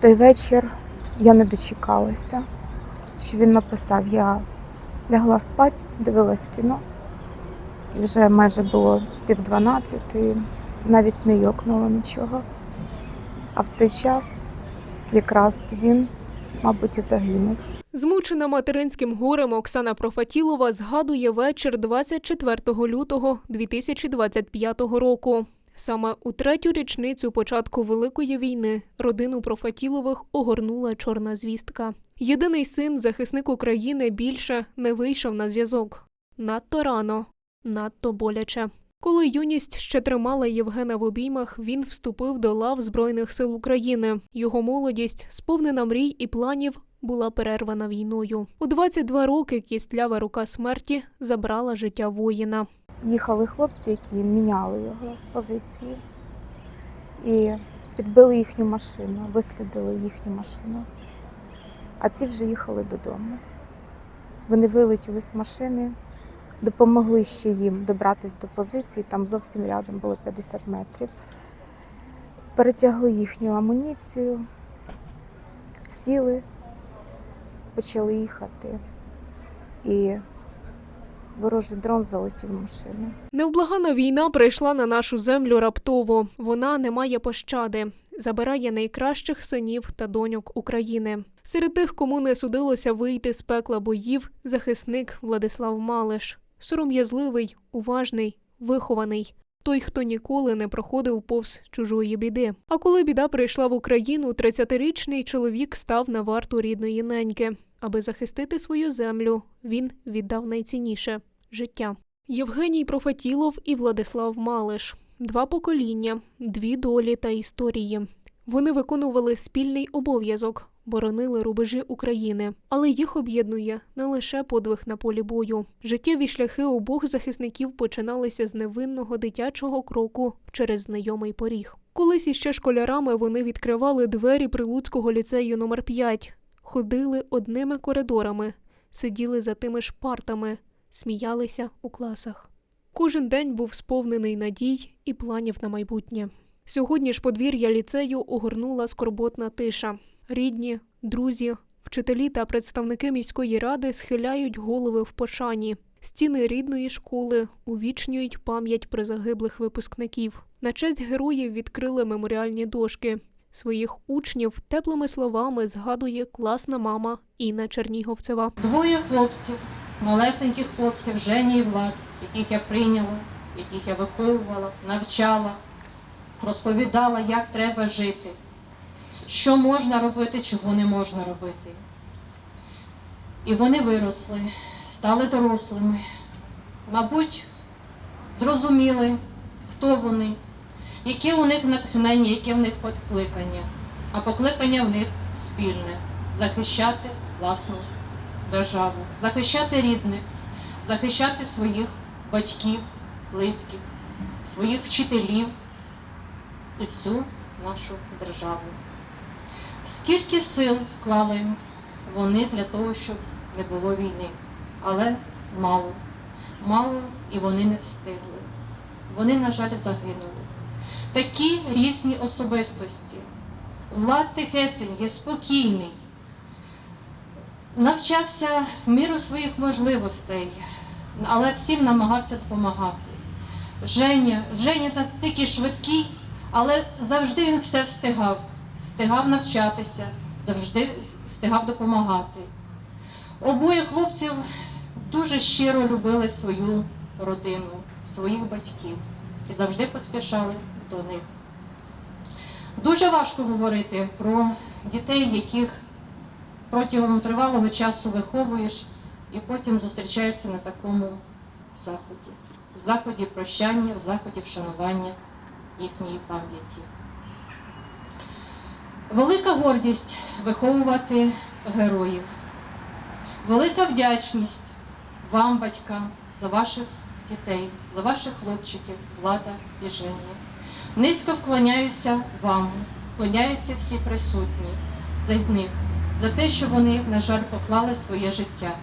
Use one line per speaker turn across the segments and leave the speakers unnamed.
той вечір я не дочекалася, що він написав. Я лягла спати, дивилась кіно, і вже майже було пів дванадцятої, навіть не йокнуло нічого. А в цей час якраз він, мабуть, і загинув.
Змучена материнським горем Оксана Профатілова згадує вечір 24 лютого 2025 року. Саме у третю річницю початку Великої війни родину Профатілових огорнула чорна звістка. Єдиний син, захисник України, більше не вийшов на зв'язок. Надто рано, надто боляче. Коли юність ще тримала Євгена в обіймах, він вступив до лав Збройних сил України. Його молодість, сповнена мрій і планів, була перервана війною. У 22 роки кістлява рука смерті забрала життя воїна.
Їхали хлопці, які міняли його з позиції. І підбили їхню машину, вислідили їхню машину. А ці вже їхали додому. Вони вилетіли з машини, допомогли ще їм добратися до позиції, там зовсім рядом було 50 метрів. Перетягли їхню амуніцію, сіли, почали їхати. І ворожий дрон залетів в машину.
Невблагана війна прийшла на нашу землю раптово. Вона не має пощади. Забирає найкращих синів та доньок України. Серед тих, кому не судилося вийти з пекла боїв, захисник Владислав Малиш. Сором'язливий, уважний, вихований. Той, хто ніколи не проходив повз чужої біди. А коли біда прийшла в Україну, 30-річний чоловік став на варту рідної неньки. Аби захистити свою землю, він віддав найцінніше життя. Євгеній Профатілов і Владислав Малиш два покоління, дві долі та історії. Вони виконували спільний обов'язок, боронили рубежі України, але їх об'єднує не лише подвиг на полі бою. Життєві шляхи обох захисників починалися з невинного дитячого кроку через знайомий поріг. Колись іще школярами вони відкривали двері Прилуцького ліцею номер 5 ходили одними коридорами, сиділи за тими ж партами, сміялися у класах. Кожен день був сповнений надій і планів на майбутнє. Сьогодні ж подвір'я ліцею огорнула скорботна тиша. Рідні, друзі, вчителі та представники міської ради схиляють голови в пошані. Стіни рідної школи увічнюють пам'ять про загиблих випускників. На честь героїв відкрили меморіальні дошки. Своїх учнів теплими словами згадує класна мама Інна Черніговцева.
Двоє хлопців, малесеньких хлопців, Жені і Влад, яких я прийняла, яких я виховувала, навчала, розповідала, як треба жити, що можна робити, чого не можна робити. І вони виросли, стали дорослими, мабуть, зрозуміли, хто вони, яке у них натхнення, яке в них покликання. А покликання в них спільне захищати власну державу, захищати рідних, захищати своїх батьків, близьких, своїх вчителів і всю нашу державу. Скільки сил вклали вони для того, щоб не було війни, але мало, мало і вони не встигли. Вони, на жаль, загинули. Такі різні особистості. Влад Тихесенький, спокійний, навчався в міру своїх можливостей, але всім намагався допомагати. Женя, Женя настільки швидкий, але завжди він все встигав. Встигав навчатися, завжди встигав допомагати. Обоє хлопців дуже щиро любили свою родину, своїх батьків і завжди поспішали до них. Дуже важко говорити про дітей, яких протягом тривалого часу виховуєш і потім зустрічаєшся на такому заході. В заході прощання, в заході вшанування їхньої пам'яті. Велика гордість виховувати героїв. Велика вдячність вам, батькам, за ваших дітей, за ваших хлопчиків, Влада і Женя. Низько вклоняюся вам, вклоняються всі присутні за них, за те, що вони, на жаль, поклали своє життя,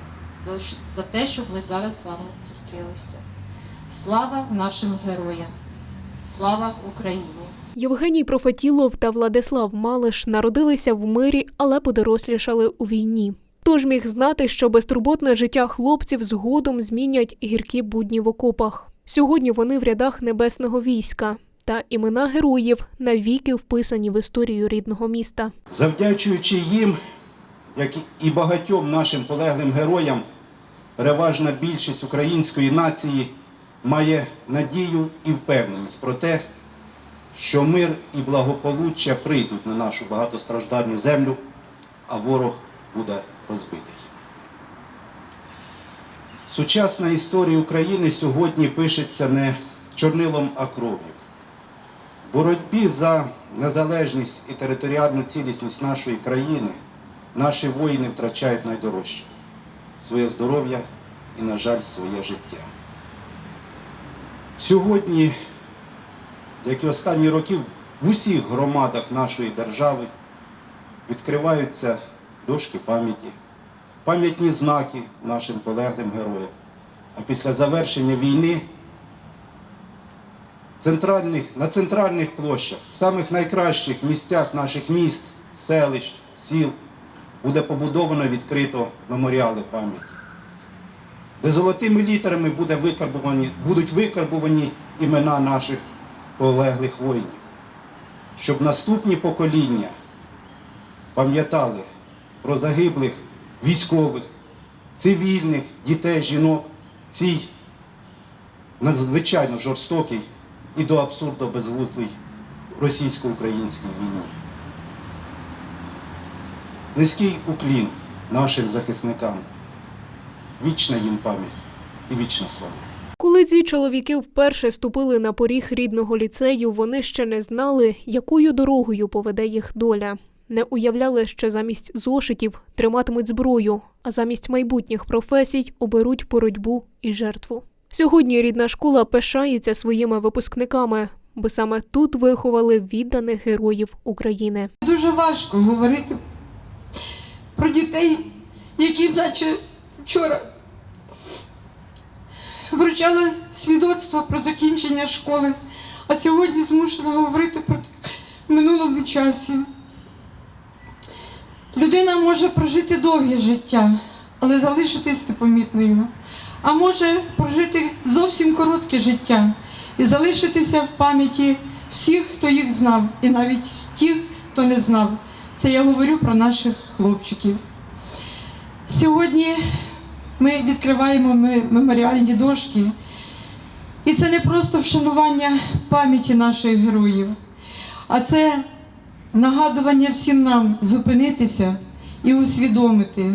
за, за те, щоб ми зараз з вами зустрілися. Слава нашим героям! Слава Україні!
Євгеній Профетілов та Владислав Малиш народилися в мирі, але подорослішали у війні. Тож міг знати, що безтурботне життя хлопців згодом змінять гіркі будні в окопах. Сьогодні вони в рядах небесного війська, та імена героїв навіки вписані в історію рідного міста.
Завдячуючи їм, як і багатьом нашим полеглим героям, переважна більшість української нації має надію і впевненість про те, що мир і благополуччя прийдуть на нашу багатостраждальну землю, а ворог буде розбитий. Сучасна історія України сьогодні пишеться не чорнилом, а кров'ю. Боротьбі за незалежність і територіальну цілісність нашої країни наші воїни втрачають найдорожче своє здоров'я і, на жаль, своє життя. Сьогодні, як і останні роки, в усіх громадах нашої держави відкриваються дошки пам'яті, пам'ятні знаки нашим полеглим героям. А після завершення війни центральних, на центральних площах, в самих найкращих місцях наших міст, селищ, сіл буде побудовано відкрито меморіали пам'яті, де золотими літерами буде викарбувані, будуть викарбувані імена наших полеглих воїнів, щоб наступні покоління пам'ятали про загиблих військових, цивільних, дітей, жінок цій надзвичайно жорстокій і до абсурду безглуздій російсько-українській війні. Низький уклін нашим захисникам. Вічна їм пам'ять і вічна слава.
Коли ці чоловіки вперше ступили на поріг рідного ліцею, вони ще не знали, якою дорогою поведе їх доля. Не уявляли, що замість зошитів триматимуть зброю, а замість майбутніх професій оберуть боротьбу і жертву. Сьогодні рідна школа пишається своїми випускниками, бо саме тут виховали відданих героїв України.
Дуже важко говорити про дітей, які наче вчора вручали свідоцтво про закінчення школи, а сьогодні змушена говорити про минулому часі. Людина може прожити довге життя, але залишитись непомітною, а може прожити зовсім коротке життя і залишитися в пам'яті всіх, хто їх знав, і навіть тих, хто не знав. Це я говорю про наших хлопчиків. Сьогодні ми відкриваємо меморіальні дошки, і це не просто вшанування пам'яті наших героїв, а це нагадування всім нам зупинитися і усвідомити,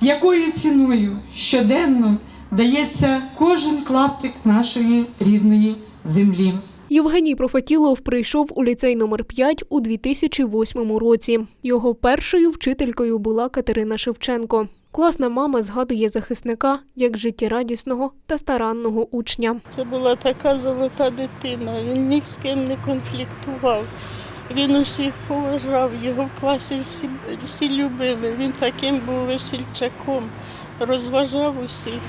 якою ціною щоденно дається кожен клаптик нашої рідної землі.
Євгеній Профетілов прийшов у ліцей номер 5 у 2008 році. Його першою вчителькою була Катерина Шевченко. Класна мама згадує захисника як життєрадісного та старанного учня.
Це була така золота дитина. Він ні з ким не конфліктував. Він усіх поважав, його в класі всі, всі любили. Він таким був весільчаком, розважав усіх.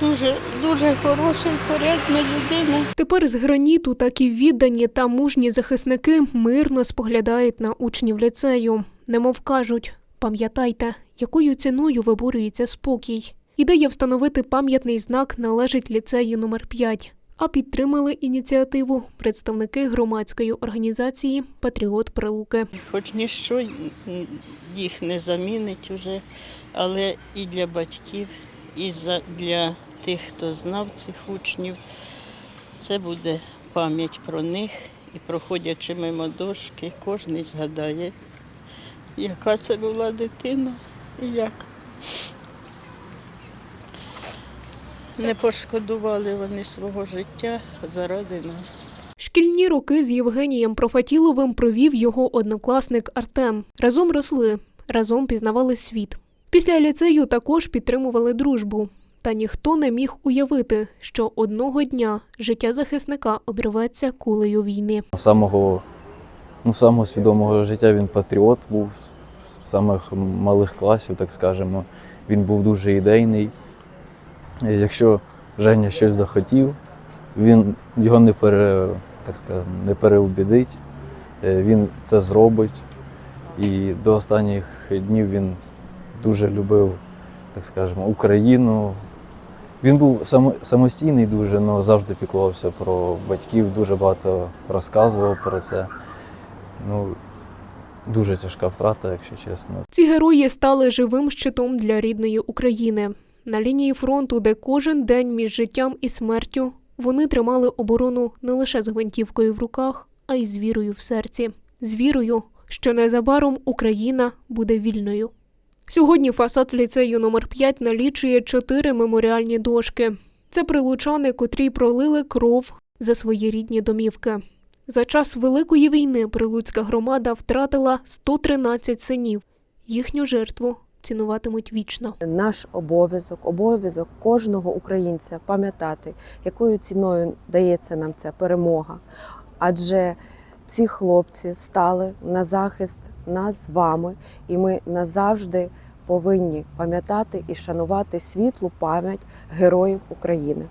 Дуже, дуже хороша і порядна людина.
Тепер з граніту такі віддані та мужні захисники мирно споглядають на учнів ліцею. Немов кажуть, пам'ятайте, якою ціною виборюється спокій. Ідея встановити пам'ятний знак належить ліцею номер 5 а підтримали ініціативу представники громадської організації Патріот Прилуки.
Хоч ніщо їх не замінить уже, але і для батьків, і за- для тих, хто знав цих учнів, це буде пам'ять про них. І проходячи мимо дошки, кожен згадає, яка це була дитина і як. Не пошкодували вони свого життя заради нас.
Шкільні роки з Євгенієм Профатіловим провів його однокласник Артем. Разом росли, разом пізнавали світ. Після ліцею також підтримували дружбу. Та ніхто не міг уявити, що одного дня життя захисника обірветься кулею війни.
Самого, ну, самого свідомого життя він патріот був з самих малих класів, так скажемо. Він був дуже ідейний. Якщо Женя щось захотів, він його не, пере, так скажемо, не переубідить. Е, Він це зробить. І до останніх днів він дуже любив, так скажемо, Україну. Він був самостійний дуже, але завжди піклувався про батьків, дуже багато розказував про це. Ну, дуже тяжка втрата, якщо чесно.
Ці герої стали живим щитом для рідної України. На лінії фронту, де кожен день між життям і смертю, вони тримали оборону не лише з гвинтівкою в руках, а й з вірою в серці. З вірою, що незабаром Україна буде вільною. Сьогодні фасад ліцею номер 5 налічує чотири меморіальні дошки. Це прилучани, котрі пролили кров за свої рідні домівки. За час Великої війни прилуцька громада втратила 113 синів. Їхню жертву цінуватимуть вічно.
Наш обов'язок, обов'язок кожного українця пам'ятати, якою ціною дається нам ця перемога. Адже ці хлопці стали на захист нас з вами, і ми назавжди повинні пам'ятати і шанувати світлу пам'ять героїв України.